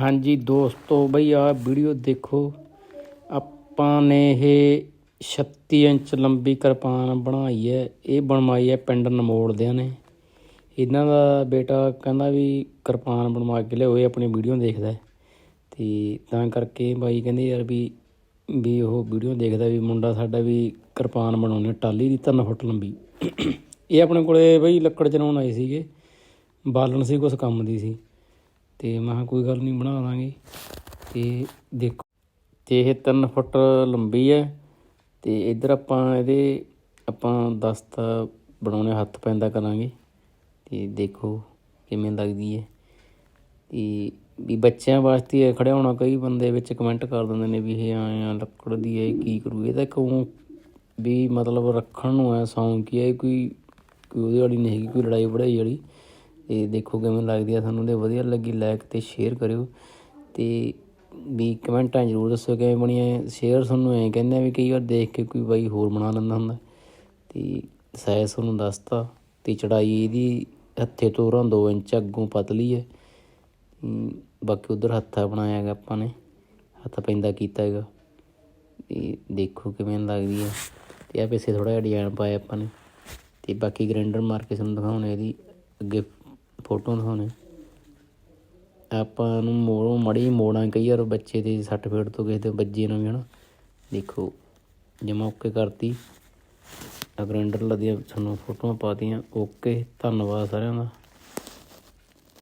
ਹਾਂਜੀ ਦੋਸਤੋ ਬਈ ਆ ਵੀਡੀਓ ਦੇਖੋ। ਆਪਾਂ ਨੇ ਇਹ 36 ਇੰਚ ਲੰਬੀ ਕਿਰਪਾਨ ਬਣਾਈ ਹੈ। ਇਹ ਬਣਵਾਈ ਹੈ ਪਿੰਡ ਨਮੋੜਦਿਆਂ ਨੇ। ਇਹਨਾਂ ਦਾ ਬੇਟਾ ਕਹਿੰਦਾ ਵੀ ਕਿਰਪਾਨ ਬਣਵਾ ਕੇ ਲਿਆਓ ਇਹ ਆਪਣੀ ਵੀਡੀਓ ਦੇਖਦਾ ਹੈ। ਤੇ ਤਾਂ ਕਰਕੇ ਬਾਈ ਕਹਿੰਦੇ ਯਾਰ ਵੀ ਵੀ ਉਹ ਵੀਡੀਓ ਦੇਖਦਾ ਵੀ ਮੁੰਡਾ ਸਾਡਾ ਵੀ ਕਿਰਪਾਨ ਬਣਾਉਣੀ ਆ, ਟਾਲੀ ਦੀ 3 ਫੁੱਟ ਲੰਬੀ। ਇਹ ਆਪਣੇ ਕੋਲੇ ਬਈ ਲੱਕੜ ਚਲਾਉਣ ਆਏ ਸੀਗੇ। ਬਾਲਣ ਸੀ ਕੁਛ ਕੰਮ ਦੀ ਸੀ। ਤੇ ਮੈਂ ਕੋਈ ਗੱਲ ਨਹੀਂ, ਬਣਾ ਦਾਂਗੇ। ਤੇ ਦੇਖੋ, ਤੇ ਇਹ 3 ਫੁੱਟ ਲੰਬੀ ਹੈ ਤੇ ਇੱਧਰ ਆਪਾਂ ਇਹਦੇ, ਆਪਾਂ ਦਸਤਾ ਬਣਾਉਣੇ, ਹੱਥ ਪੈਂਦਾ ਕਰਾਂਗੇ। ਤੇ ਦੇਖੋ ਕਿਵੇਂ ਲੱਗਦੀ ਹੈ। ਤੇ ਵੀ ਬੱਚਿਆਂ ਵਾਸਤੇ ਇਹ ਖੜਿਆ ਹੋਣਾ, ਕਈ ਬੰਦੇ ਵਿੱਚ ਕਮੈਂਟ ਕਰ ਦਿੰਦੇ ਨੇ ਵੀ ਇਹ ਆਏ ਆ, ਲੱਕੜ ਦੀ ਹੈ, ਇਹ ਕੀ ਕਰੂ? ਇਹ ਤਾਂ ਕਿਉਂ ਵੀ ਮਤਲਬ ਰੱਖਣ ਨੂੰ ਹੈ ਸੌਂਕ ਹੀ ਹੈ ਕੋਈ ਕੋਈ ਉਹਦੇ ਵਾਲੀ ਨਹੀਂ ਹੈਗੀ, ਕੋਈ ਲੜਾਈ ਵੜਾਈ ਵਾਲੀ। ਤੇ ਦੇਖੋ ਕਿਵੇਂ ਲੱਗਦੀ ਆ ਤੁਹਾਨੂੰ ਤੇ ਵਧੀਆ ਲੱਗੀ ਲਾਈਕ ਤੇ ਸ਼ੇਅਰ ਕਰਿਓ ਤੇ ਵੀ ਕਮੈਂਟਾਂ ਜ਼ਰੂਰ ਦੱਸਿਓ ਕਿਵੇਂ ਬਣੀ ਹੈ ਸ਼ੇਅਰ ਤੁਹਾਨੂੰ ਐਂ ਕਹਿੰਦੇ ਆ ਵੀ ਕਈ ਵਾਰ ਦੇਖ ਕੇ ਕੋਈ ਬਾਈ ਹੋਰ ਬਣਾ ਲੈਂਦਾ ਹੁੰਦਾ। ਤੇ ਸਾਇਜ਼ ਤੁਹਾਨੂੰ ਦੱਸਤਾ ਤੇ ਚੜਾਈ ਇਹਦੀ ਹੱਥੇ ਤੋਂ ਉਰਾਂ 2 ਇੰਚ ਅੱਗੋਂ ਪਤਲੀ ਹੈ ਬਾਕੀ ਉਧਰ ਹੱਥਾ ਬਣਾਇਆ ਹੈਗਾ ਆਪਾਂ ਨੇ, ਹੱਥ ਪੈਂਦਾ ਕੀਤਾ ਹੈਗਾ। ਤੇ ਦੇਖੋ ਕਿਵੇਂ ਲੱਗਦੀ ਹੈ ਤੇ ਆ ਪਿੱਛੇ ਥੋੜਾ ਜਿਹਾ ਡਿਜ਼ਾਈਨ ਪਾਇਆ ਆਪਾਂ ਨੇ। ਤੇ ਬਾਕੀ ਗ੍ਰੈਂਡਰ ਮਾਰ ਕੇ ਤੁਹਾਨੂੰ ਦਿਖਾਉਣੇ ਇਹਦੀ ਅੱਗੇ ਫੋਟੋ ਦਿਖਾਉਣੇ। ਆਪਾਂ ਨੂੰ ਮੋੜੋਂ, ਮੜੀ ਮੋੜਾਂ ਕਈ ਵਾਰ ਬੱਚੇ ਦੇ ਸੱਟ ਫੇਟ ਤੋਂ ਕਿਸੇ ਦੇ ਬੱਜੇ ਨੂੰ ਵੀ ਹਨਾ। ਦੇਖੋ ਜਮਾ ਓਕੇ ਕਰਤੀ ਆ ਗ੍ਰੈਂਡਰ ਲਦੀਆਂ ਤੁਹਾਨੂੰ ਫੋਟੋਆਂ ਪਾਤੀਆਂ ਓਕੇ, ਧੰਨਵਾਦ ਸਾਰਿਆਂ ਦਾ।